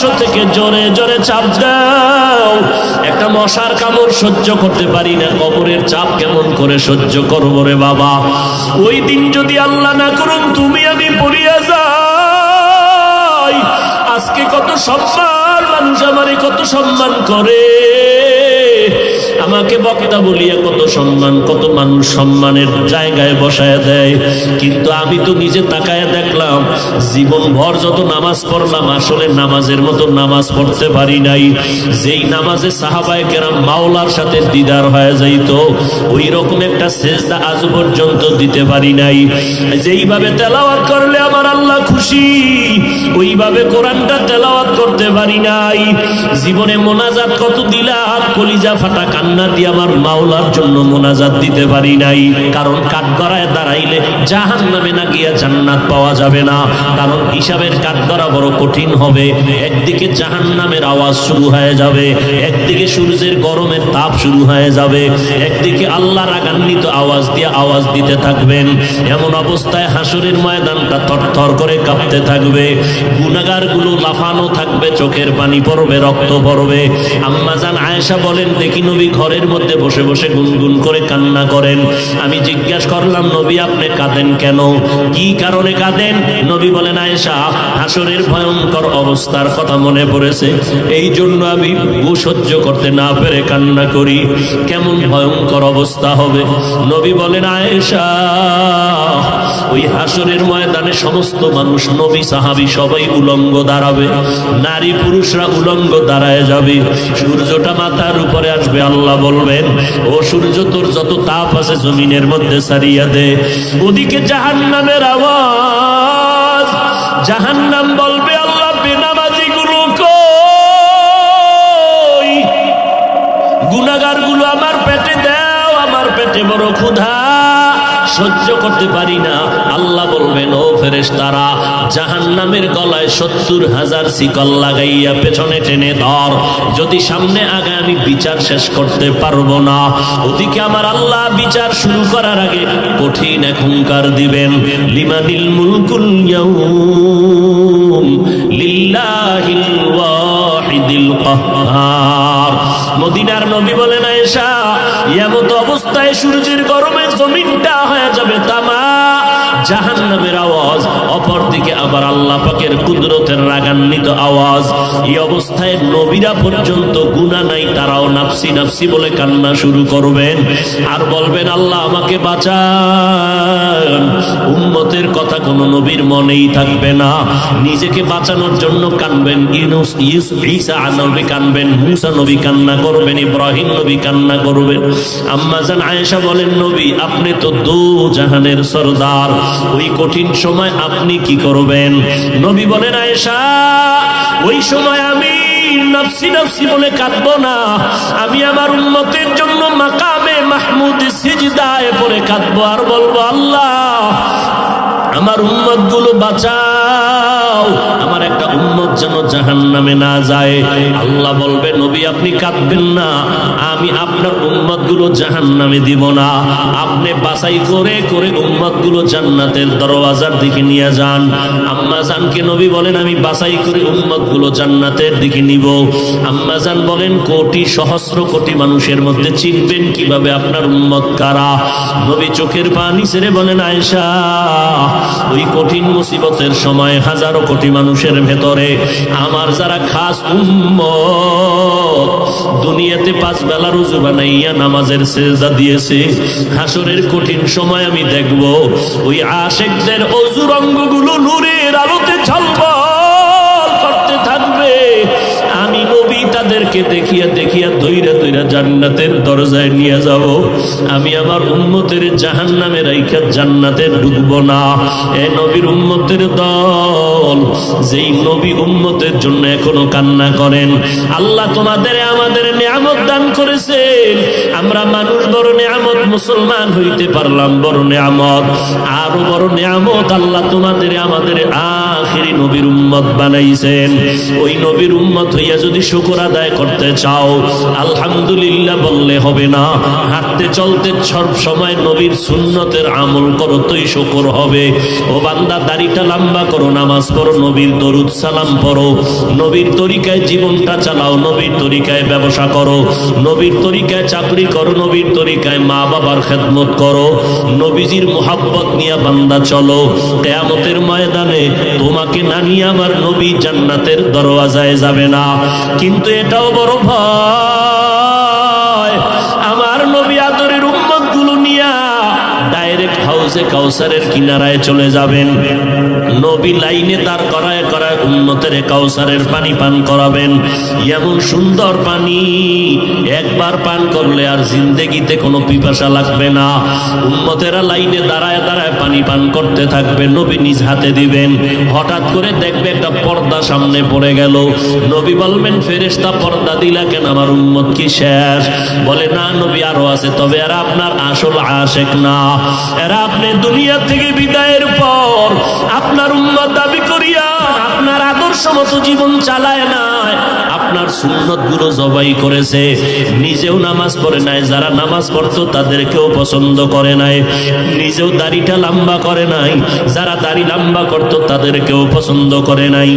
পার্শ্ব থেকে জোরে জোরে চাপ দাও। একটা মশার কামড় সহ্য করতে পারি না, কবরের চাপ কেমন করে সহ্য করব রে বাবা? ওই দিন যদি আল্লাহ না করুন, তুমি আমি পড়িয়া যাই। আজকে কত সম্মান, মানুষ আমারে কত সম্মান করে। আমাকে বক্তা বলিয়া কত সম্মান, কত মানুষ সম্মানের জায়গায় বসায় দেয়। কিন্তু আমি তো নিজে তাকায় দেখলাম জীবন ভর যত নামাজ পড়লাম, আসলে নামাজের মতো নামাজ পড়তে পারি নাই। যেই নামাজে সাহাবায় কেরাম মাওলার সাথে দিদার হয়ে যাইতো ওই রকম একটা সেজদা আজ পর্যন্ত দিতে পারি নাই। যেইভাবে তেলাওয়াত করলে আমার আল্লাহ খুশি, ওইভাবে কোরআনটা তেলাওয়াত করতে পারি নাই। জীবনে মোনাজাত কত দিলা কলিজা ফাটা কান্না দিয়ে আমার মাওলার জন্য মোনাজাত দিতে পারি নাই। কারণ কাঠগড়ায় দাঁড়াইলে জাহান নামে না গিয়া জান্নাত পাওয়া যাবে না। কারণ হিসাবের কাঠগড়া বড় কঠিন হবে। একদিকে জাহান নামের আওয়াজ শুরু হয়ে যাবে। একদিকে সূর্যের গরমের তাপ শুরু হয়ে যাবে। একদিকে আল্লাহ রাগান্বিত আওয়াজ দিয়ে আওয়াজ দিতে থাকবেন। এমন অবস্থায় হাসুরের ময়দানটা থরথর করে কাঁপতে থাকবে। গুনাগারগুলো লাফানো থাকবে, চোখের পানি পড়বে, রক্ত পড়বে। আম্মাজান আয়েশা বলেন, দেখি নবী ঘরের মধ্যে বসে বসে গুনগুন করে কান্না করেন। আমি জিজ্ঞাসা করলাম, নবী, আপনি কাঁদেন কেন? কি কারণে কাঁদেন? নবী বলেন, আয়েশা, হাসরের ভয়ঙ্কর অবস্থার কথা মনে পড়েছে। এই জন্য আমি সহ্য করতে না পেরে কান্না করি। কেমন ভয়ঙ্কর অবস্থা হবে? নবী বলেন, আয়েশা, ওই হাসরের ময়দানে সমস্ত মানুষ, নবী, সাহাবি সবাই উলঙ্গ দাঁড়াবে। নারী, পুরুষরা উলঙ্গ দাঁড়ায় যাবে। সূর্যটা মাথার উপরে আসবে, আল্লাহ বলবেন, ও সূর্য, তোর যত তাপ আছে জমিনের মধ্যে সারিয়া দে। ওদিকে জাহান্নামের আওয়াজ, জাহান্নাম বলবে, আল্লাহ বেনামাজি গুলো গুনাগারগুলো আমার পেটে দাও, আমার পেটে বড় ক্ষুধা সহ্য করতে পারি না। আল্লাহ বলবেন, ও ফেরেশ তারা জাহান নামের গলায় সত্তর হাজার শিকল লাগাইয়া পেছনে টেনে ধর। যদি সামনে আগে আমি বিচার শেষ করতে পারব না, ওদিকে আমার আল্লাহ বিচার শুরু করার আগে কঠিন এখনকার দিবেন। লিমানিল মুলকুল মদিনার নবী বলেন, আয়েশা এমত অবস্থায় সূর্যের গরমে জমিনটা হয়ে যাবে তামা। জাহান্নামের আল্লাহ পাকের কুদরতের রাগান্বিত আওয়াজ, এই অবস্থায় নবীরা পর্যন্ত গুণা নাই, তারাও নাফসি নাফসি বলে কান্না শুরু করবেন। আর বলবেন, আল্লাহ আমাকে বাঁচান। উম্মতের কথা কোনো নবীর মনেই থাকবে না। নিজেকে বাঁচানোর জন্য কানবেন, ইউনুস, ইউস, ঈসা নবী কানবেন, মুসা নবী কান্না করবেন, ইব্রাহিম নবী কান্না করবেন। আম্মাজান আয়েশা বলেন, নবী, আপনি তো দু জাহানের সরদার। ওই কঠিন সময় আপনি কি করবেন? নবী বলেন আয়েশা ওই সময় আমি নফসি নফসি বলে কাঁদব না। আমি আমার উন্নতের জন্য মাকামে মাহমুদ সিজদায় পরে কাঁদবো। আর বলব, আল্লাহ আমার উম্মতগুলো বাঁচাও। আমার একটা উম্মত যেন জাহান নামে না যায়। আল্লাহ বলবে, নবী, আপনি কাঁদবেন না। আমি আপনার উম্মতগুলো জাহান নামে দিব না। আপনি বাছাই করে করে উম্মতগুলো জান্নাতের দরওয়াজার দিকে নিয়ে যান। আম্মা জানকে নবী বলেন, আমি বাছাই করে উম্মতগুলো জান্নাতের দিকে নিব। আম্মা জান বলেন, কোটি সহস্র কোটি মানুষের মধ্যে চিনবেন কীভাবে আপনার উম্মত কারা? নবী চোখের পানি ছেড়ে বলেন, আয়েশা ওই কঠিন মুসিবতের সময় হাজারো কোটি মানুষের ভেতরে আমার যারা খাস উম্মত, দুনিয়াতে পাঁচ বেলা রুজু বানাইয়া নামাজের সেজদা দিয়েছে, হাসরের কঠিন সময় আমি দেখব, ওই আশেকদের অজুর অঙ্গগুলো নূরের তাদেরকে দেখিয়া দেখিয়া দইরা দইরা জান্নাতের দরজায় নিয়ে যাব আমি আমার উম্মতের জাহান নামে রাইখা জান্নাতে ঢুকবো না। এ নবীর উম্মতের দল, যেই নবী উম্মতের জন্য এখনও কান্না করেন। আল্লাহ তোমাদের আমাদের নিয়ামত দান করেছেন। আমরা মানুষ বড় নিয়ামত, মুসলমান হইতে পারলাম বড় নিয়ামত। আরও বড় নিয়ামত আল্লাহ তোমাদের আমাদের আখেরি নবীর উম্মত বানাইছেন। ওই নবীর উম্মত হইয়া যদি শুকর আদায় করতে চাও, আলহামদুলিল্লাহ বললে হবে না। হাঁটতে চলতে সব সময় নবীর সুন্নতের আমল করো তোই শুকর হবে। ও বান্দা, দাড়িটা লম্বা করো, নামাজ পড়ো, নবীর দরুদ সালাম পড়ো। নবীর তরিকায় জীবনটা চালাও, নবীর তরিকায় ব্যবসা করো। নবীর তরিকায় চাকরি করো, নবীর তরিকায় মা বাবার খেদমত করো। নবীজির মোহাব্বত নিয়ে বান্দা চলো। কেয়ামতের ময়দানে তোমাকে না নিয়ে আমার নবী জান্নাতের দরওয়াজায় যাবে না। কিন্তু এটাও বড় ভয়। আমার নবী আদরের উম্মতগুলো নিয়া ডাইরেক্ট হাউসে কাউসারের কিনারায় চলে যাবেন। নবী লাইনে দাঁড় করায় করায় উন্মতের কাউসারের পানি পান করাবেন। এমন সুন্দর পানি একবার পান করলে আর জিন্দেগিতে কোনো পিপাসা লাগবে না। উন্মতেরা লাইনে দাঁড়ায় দাঁড়ায় পানি পান করতে থাকবে, নবী নিজ হাতে দিবেন। হঠাৎ করে দেখবে একটা পর্দা সামনে পড়ে গেল। নবী বলবেন ফেরেশতা পর্দা দিলা কেন? আমার উম্মত কি শেষ? বলে, না নবী, আরও আছে। তবে এরা আপনার আসল আশেক না। এরা আপনি দুনিয়া থেকে বিদায়ের পর আপনার উম্মত দাবি করিয়া আপনার মতো জীবন চালায় নাই আপনার সুন্নতগুলো জবাই করেছে। নিজেও নামাজ পড়ে নাই, যারা নামাজ পড়তো তাদেরকেও পছন্দ করে নাই। নিজেও দাড়িটা লম্বা করে নাই, যারা দাড়ি লম্বা করতো তাদেরকেও পছন্দ করে নাই।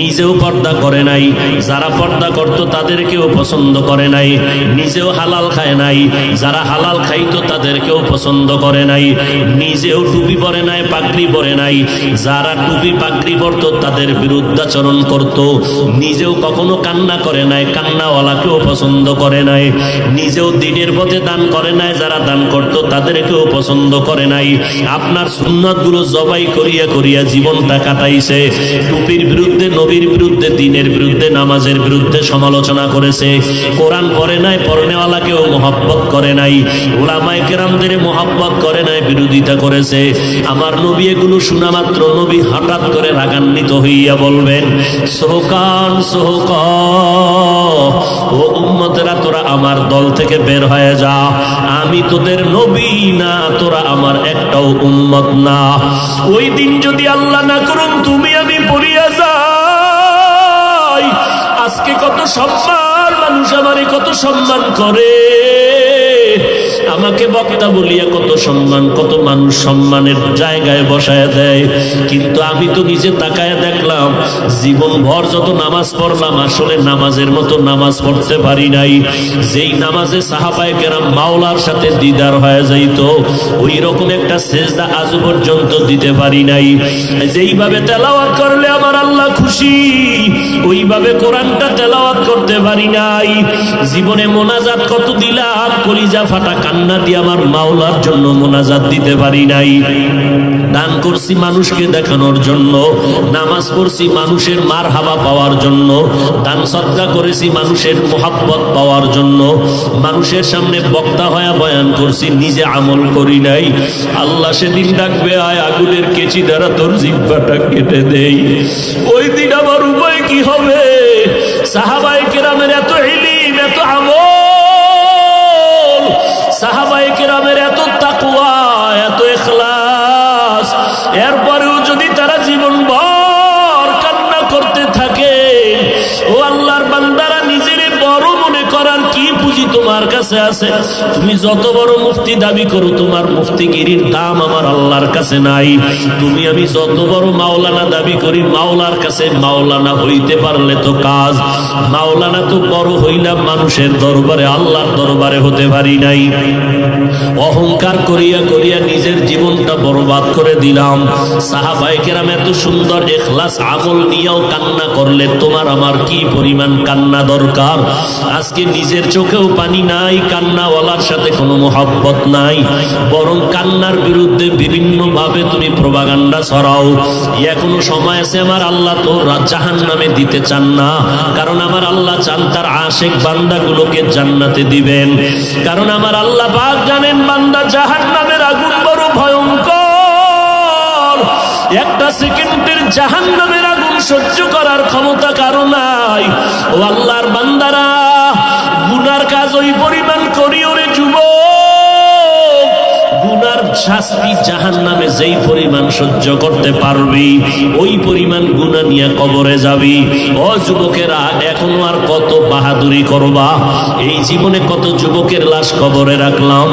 নিজেও পর্দা করে নাই, যারা পর্দা করত তাদেরকেও পছন্দ করে নাই। নিজেও হালাল খায় নাই, যারা হালাল খাইতো তাদেরকেও পছন্দ করে নাই। নিজেও টুপি পরে নাই, পাগড়ি পরে নাই। যারা টুপি পাগড়ি পরত তাদের বিরুদ্ধাচরণ করত। নিজেও কখনো কান্না করে নাই, কান্নাওয়ালাকেও পছন্দ করে নাই। নিজেও দিনের পথে দান করে নাই, যারা দান করত তাদেরকেও পছন্দ করে নাই। আপনার সুন্নতগুলো জবাই করিয়া করিয়া জীবনটা কাটাইছে। টুপির বিরুদ্ধে, নবীর বিরুদ্ধে, দিনের বিরুদ্ধে, নামাজের বিরুদ্ধে সমালোচনা করেছে। কোরআন পড়ে নাই পড়নেওয়ালাকেও মোহাব্বত করে নাই। ওলামায় কেরামদের মোহাব্বত করে নাই, বিরোধিতা করেছে। আমার নবী এগুলো শোনা মাত্র নবী হঠাৎ করে রাগান্বিত হইয়া বলবেন, সোহকান, সোহক, ও উম্মতেরা, তোরা আমার দল থেকে বের হয়ে যা। আমি তোদের নবী না, তোরা আমার একটাও উম্মত না। ওই দিন যদি আল্লাহ না করুন, তুমি আমি পড়িয়া যাই। আজকে কত সম্মান, মানুষ আমারে কত সম্মান করে। আমাকে বক্তা বলিয়া কত সম্মান, কত মানুষ সম্মানের জায়গায় বসায় দেয়। কিন্তু আমি তো নিজে তাকায় দেখলাম জীবন ভর যত নামাজ পড়লাম, আসলে নামাজের মতো নামাজ পড়তে পারি নাই। যেই নামাজে সাহাবায় কেরাম মাওলার সাথে দিদার হয়ে যাইত ওই রকম একটা সেজদা আজ পর্যন্ত দিতে পারি নাই। যেইভাবে তেলাওয়াত করলে আমার আল্লাহ খুশি, ওইভাবে কোরআনটা তেলাওয়াত করতে পারি নাই। জীবনে মোনাজাত কত দিলাম, কলিজা ফাটা কান্না দিয়ে আমার মাওলার জন্য মোনাজাত দিতে পারি নাই। দান করছি মানুষকে দেখানোর জন্য, নামাজ পড়ছি মানুষের মার হাবা পাওয়ার জন্য, দান সদ্গা করেছি মানুষের মোহাব্বত পাওয়ার জন্য, মানুষের সামনে বক্তা হয়ে বয়ান করছি, নিজে আমল করি নাই। আল্লাহ সেদিন ডাকবে, আয় আগুনের কেচি দ্বারা তোর জিব্বাটা কেটে দেই। ওই দিন আমার উপায় কি হবে? সাহাবাই এরপরেও যদি তারা পুঁজি তোমার কাছে আছে। তুমি যত বড় মুফতি দাবি করো, তোমার মুফতিগিরির দাম আমার আল্লাহর কাছে নাই। তুমি আমি যত বড় মাওলানা দাবি করি, মাওলার কাছে মাওলানা হইতে পারলে তো কাজ। মাওলানা তো বড় হইলাম মানুষের দরবারে, আল্লাহর দরবারে হতে পারি নাই। অহংকার করিয়া করিয়া নিজের জীবনটা বরবাদ করে দিলাম। সাহাবাই কেরাম এত সুন্দর এখলাস আমল নিয়েও কান্না করলে তোমার আমার কি পরিমাণ কান্না দরকার? আজকে নিজের চোখেও পানি নাই, কান্নাওয়ালার সাথে কোনো মোহাব্বত নাই। বরং কান্নার বিরুদ্ধে বিভিন্ন ভাবে তুমি প্রবাগান্ডা ছড়াও। এখনও সময় আছে আমার আল্লাহ তো জাহান নামে দিতে চান না। কারণ আমার আল্লাহ চান তার আশেক বান্দাগুলোকে জান্নাতে দিবেন। কারণ আমার আল্লাহ পাক জানেন বান্দা জাহান নামের আগুন বড় ভয়ঙ্কর। একটা সেকেন্ডের জাহান নামের আগুন সহ্য করার ক্ষমতা কারও নাই। ও আল্লাহর বান্দারা গুনার কাজ ওই পরিমাণ করিও রে। শাস্তি জাহান নামে যেই পরিমাণ সহ্য করতে পারবি, ওই পরিমাণ গুণা নিয়ে কবরে যাবি। ও যুবকেরা, এখনও আর কত বাহাদুরি করবা? এই জীবনে কত যুবকের লাশ কবরে রাখলাম?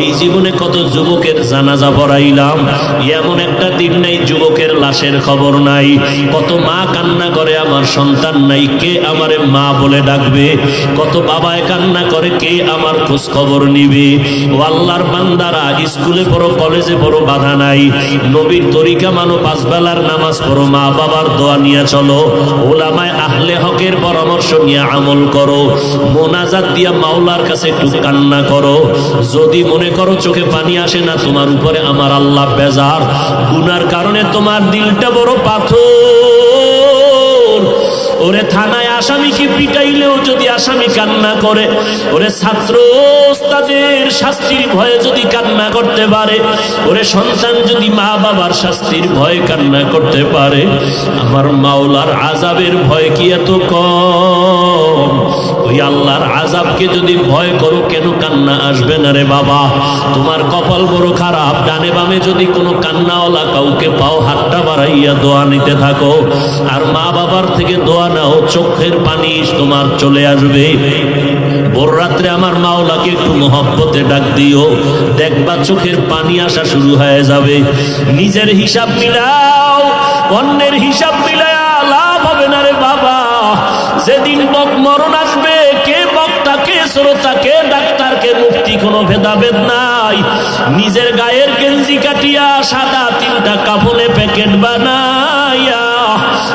এই জীবনে কত যুবকের জানাজা পড়াইলাম? এমন একটা দিন নাই, যুবকের লাশের খবর নাই। কত মা কান্না করে, আমার সন্তান নাই, কে আমারে মা বলে ডাকবে? কত বাবায় কান্না করে, কে আমার খোঁজ খবর নিবে? ও আল্লাহর বান্দারা, স্কুলে পড়ো কলেজে পড়ো বাধা নাই। নবীর তরিকা মানো, পাঁচ বেলার নামাজ পড়ো, মা বাবার দোয়া নিয়ে চলো। ওলামায় আহলে হকের পরামর্শ নিয়ে আমল করো। মোনাজাত দিয়া মাওলার কাছে একটু কান্না করো। যদি মনে করো চোখে পানি আসে না, তোমার উপরে আমার আল্লাহ বেজার। গুনার কারণে তোমার দিলটা বড় পাথর। ওরে থানায় আসামিকে পিটাইলেও যদি আসামি কান্না করে, ওরে ছাত্র ওস্তাদের শাস্তির ভয়ে যদি কান্না করতে পারে, ওরে সন্তান যদি মা বাবার শাস্তির ভয়ে কান্না করতে পারে, আমার মাওলার আজাবের ভয় কি এত কম? ওই আল্লাহর আজাবকে যদি ভয় করো, কেন কান্না আসবে না রে বাবা? তোমার কপাল বড় খারাপ, ডানে বামে যদি কোনো কান্নাওয়ালা কাউকে পাও, হাতটা বাড়াইয়া দোয়া নিতে থাকো। আর মা বাবার থেকে দোয়া নাও, চোখের পানি তোমার চলে আসবে। ভোর রাত্রে আমার মাওলাকে একটু মহব্বতে ডাক দিও। দেখবা চোখের পানি আসা শুরু হয়ে যাবে। নিজের হিসাব মিলাও, অন্যের হিসাব মিলায়া লাভ হবে না রে বাবা। যেদিন মরণ আসবে বক্তা ডাক্তারকে, মুক্তি কোনো ভেদাভেদ নাই। নিজের গায়ের গেঞ্জি কাটিয়া সাদা তিনটা কাপড়ে প্যাকেট বানাইয়া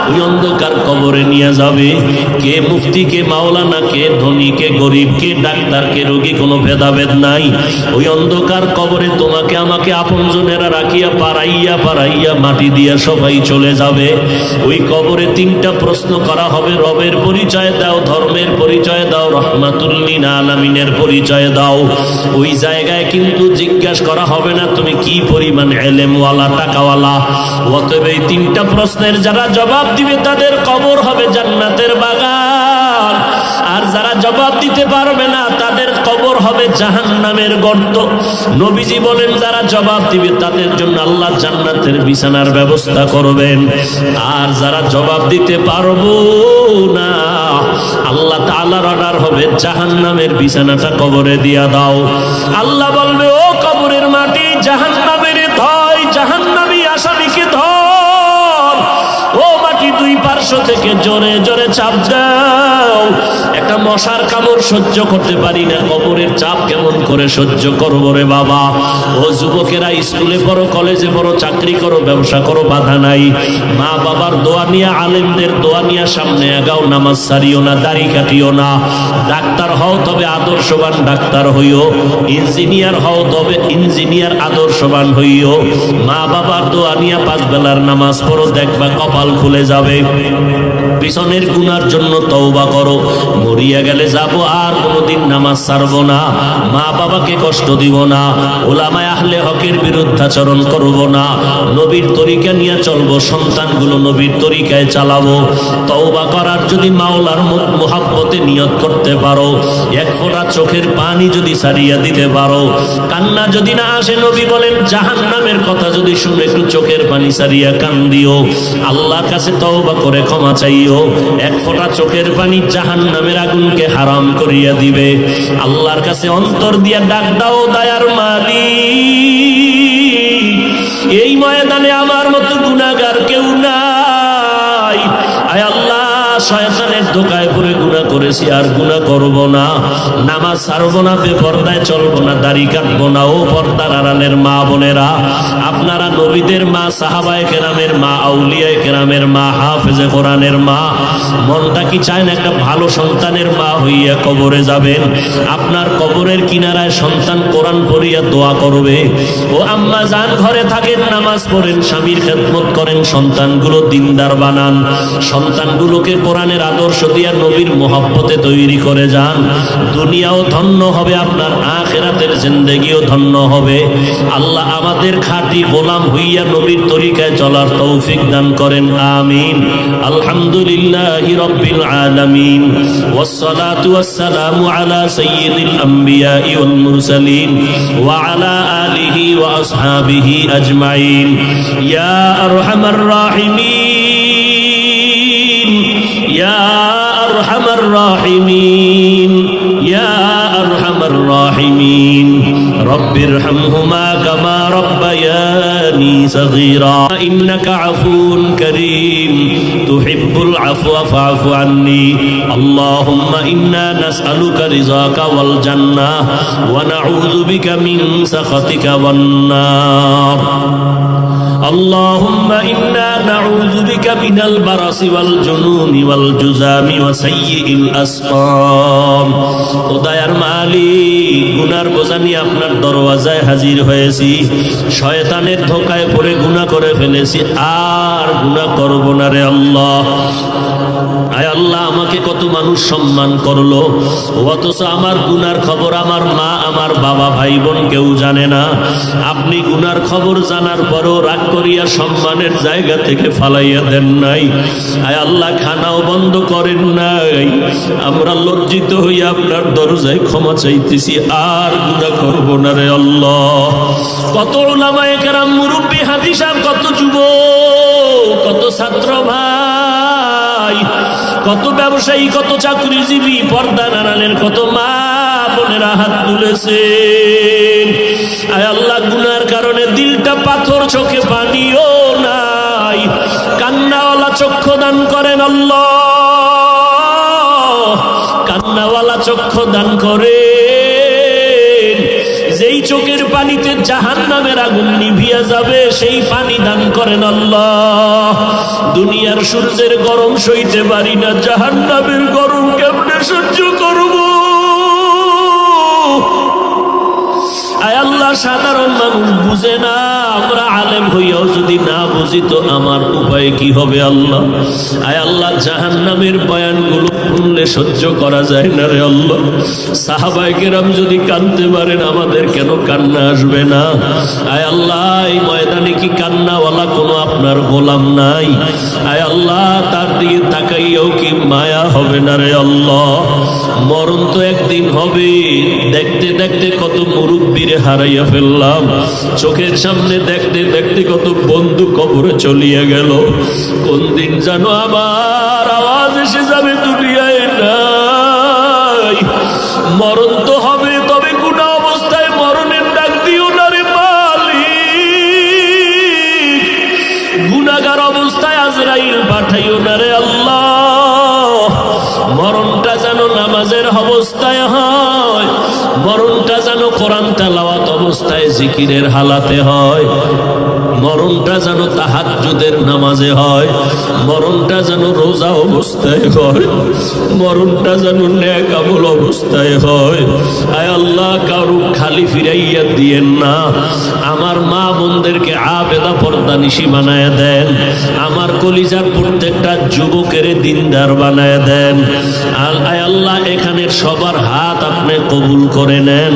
ওই অন্ধকার কবরে নিয়ে যাবে। কে মুফতি, কে মাওলানা, কে ধনী, কে গরিব, কে ডাক্তার, কে রোগী, কোনো ভেদাভেদ নাই। ওই অন্ধকার কবরে তোমাকে, আমাকে আপনজনেরা রাখিয়া পারাইয়া পারাইয়া মাটি দিয়া সবাই চলে যাবে। ওই কবরে তিনটা প্রশ্ন করা হবে, রবের পরিচয় দাও, ধর্মের পরিচয় দাও রহমাতুল্লিন আলামিনের পরিচয় দাও। ওই জায়গায় কিন্তু জিজ্ঞাসা করা হবে না, তুমি কি পরিমাণ এলেমওয়ালা, টাকাওয়ালা? অতএব এই তিনটা প্রশ্নের যারা জবাব দিবে তাদের কবর হবে জান্নাতের বাগান। আর যারা জবাব দিতে পারবে না, তাদের কবর হবে জাহান্নামের গর্ত। নবীজি বলেন, যারা জবাব দিবে তাদের জন্য আল্লাহ জান্নাতের বিছানার ব্যবস্থা করবেন। আর যারা জবাব দিতে পারব না, আল্লাহ তাআলার অর্ডার হবে জাহান্নামের বিছানাটা কবরে দিয়া দাও। আল্লাহ বলবে Alonso থেকে জোরে জোরে চাপ দাও। একটা মশার কামড় সহ্য করতে পারি না। কবরের চাপ কেমন করে সহ্য করব রে বাবা? ও যুবকেরা, স্কুলে পড়ো, কলেজে পড়ো, চাকরি করো, ব্যবসা করো, বাধা নাই। মা বাবার দোয়া নিয়ে, আলেমদের দোয়া নিয়ে সামনে আগাও, নামাজ সারিও না, দাড়ি কাটিও না। ডাক্তার হও তবে আদর্শবান ডাক্তার হইও। ইঞ্জিনিয়ার হও তবে ইঞ্জিনিয়ার আদর্শবান হইও। মা বাবার দোয়া নিয়ে পাঁচ বেলার নামাজ পড়ো, দেখবা কপাল খুলে যাবে। Amen. পিছনের গুনার জন্য তওবা করো। মরিয়া গেলে যাব, আর কোনোদিন নামাজ ছাড়বো না। মা বাবাকে কষ্ট দিব না। ওলামায় আহলে হকের বিরুদ্ধাচরণ করব না। নবীর তরিকা নিয়ে চলবো, সন্তানগুলো নবীর তরিকায় চালাবো। তওবা করার যদি মাওলার মোহাব্বতে নিয়ত করতে পারো। এক ফোঁটা চোখের পানি যদি সারিয়া দিতে পারো। কান্না যদি না আসে, নবী বলেন, জাহান্নামের কথা যদি শুনে একটু চোখের পানি সারিয়া কান দিও। আল্লাহর কাছে তওবা করে ক্ষমা চাইও। এক ফোঁটা চোখের পানি জাহান নামের আগুনকে হারাম করিয়া দিবে। আল্লাহর কাছে অন্তর দিয়া ডাক দাও, দায়ার মালিক। এই ময়দানে আমার মতো গুণাগার কেউ নাই। আয় আল্লাহ, শয়তানের পড়ে গুণা করেছি আর গুণা করব না। নামাজ ছাড়বো না, বেপর্দায় চলবো না, দাড়ি কাটবো না। ও পর্দার আড়ালের মা বোনেরা, আপনারা নবীদের মা, সাহাবায় কেরামের মা, আউলিয়ায় কেরামের মা, হাফেজে কোরআনের মা, মনটা কি চায় না একটা ভালো সন্তানের মা হইয়া কবরে যাবেন? আপনার কবরের কিনারায় সন্তান কোরআন পড়িয়া দোয়া করবে। ও আম্মা যান, ঘরে থাকেন, নামাজ পড়েন, স্বামীর খেদমত করেন, সন্তানগুলো দিনদার বানান। সন্তানগুলোকে কোরআনের আদর্শ দিয়া নবীর মোহব্বতে তৈরি করে যান দুনিয়াও ধন্য হবে আপনার আখেরাতের জিন্দেগিও ধন্য হবে আল্লাহ আমাদের খাঁটি গোলাম হইয়া নবীর তরিকায় চলার তৌফিক দান করেন আমিন আলহামদুলিল্লাহ রব্বিল আলামিন والصلاة والسلام على سيد الأنبياء والمرسلين وعلى آله وأصحابه أجمعين يا أرحم الراحمين أرحم الراحمين. يا أرحم الراحمين. رب ارحمهما كما ربياني صغيرا. إنك عفو كريم. تحب العفو فاعف عني. اللهم إنا نسألك رضاك والجنة ونعوذ بك من سخطك والنار. اللهم إنا نعوذ بك من البرص والجنون والجزام وسيء الأسقام উদয়ার মালিক গুনার বোঝা নিয়ে আপনার দরওয়াজায় হাজির হয়েছি শয়তানের ধোকায় পড়ে গুনাহ করে ফেলেছি আর গুনাহ করব না রে আল্লাহ আয় আল্লাহ, আমাকে কত মানুষ সম্মান করল। অথচ আমার গুনার খবর আমার মা, আমার বাবা ভাই বোন কেউ জানে না। আপনি গুনার খবর জানার পরও রাগ করিয়া সম্মানের জায়গা থেকে ফালাইয়া দেন নাই। আয় আল্লাহ, খানাও বন্ধ করেন নাই। আমরা লজ্জিত হইয়া আপনার দরজায় ক্ষমা চাইতেছি, আর গুণা করব না রে আল্লাহ। কত ওলামায়ে কেরাম, মুরব্বী হাজি সাহেব কত যুব কত ছাত্র ভাই কত ব্যবসায়ী, কত চাকরিজীবী, পর্দা নাড়ালেন কত মা বোনেরা হাত তুলেছে আয় আল্লাহ, গুনার কারণে দিলটা পাথর চোখে পানিও নাই। কান্নাওয়ালা চক্ষু দান করেন আল্লাহ। কান্নাওয়ালা চক্ষু দান যেই চোখের পানিতে জাহান নামের আগুন নিভিয়া যাবে, সেই পানি দান করেন আল্লাহ। দুনিয়ার সূর্যের গরম সইতে পারি না জাহান নামের গরম কেমনে সহ্য আল্লাহ, সাধারণ মানুষ বুঝে না, আমরা আলেম হইয়াও যদি না বুঝি, তো আমার উপায় কি হবে আল্লাহ? আয় আল্লাহ জাহান নামের বয়ানগুলো শুনলে সহ্য করা যায় না রে আল্লাহ। সাহাবাই কেরাম যদি কানতে পারেন, আমাদের কেন কান্না আসবে না? আয় আল্লাহ, এই ময়দানে কি কান্নাওয়ালা কোনো আপনার গোলাম নাই? আয় আল্লাহ, তার দিকে তাকাইয়াও কি মায়া হবে না রে আল্লাহ? মরণ তো একদিন হবে। দেখতে দেখতে কত মুরব্বীরে হারাইয়া ফেললাম। চোখের সামনে দেখতে দেখতে কত বন্ধু কবরে চলিয়া গেল। কোন দিন জানো আবার আওয়াজ এসে যাবে দুনিয়ায় নাই। মরণ তো অবস্থায় বরণটা যেন কোরআন তেলাওয়াত অবস্থায় জিকিরের হালাতে হয়। মরণটা যেন তাহাজ্জুদের নামাজে হয়, মরণটা যেন রোজা অবস্থায় হয়, মরণটা যেন ন্যাক অবস্থায় হয়। আয় আল্লাহ, কারু খালি ফিরাইয়া দিয়েন না। আমার মা বোনদেরকে আবেদা পর্দা নিশি বানায় দেন। আমার কলিজার প্রত্যেকটা যুবকের দিনদার বানায় দেন। আয় আল্লাহ, এখানের সবার হাত আপনি কবুল করে নেন।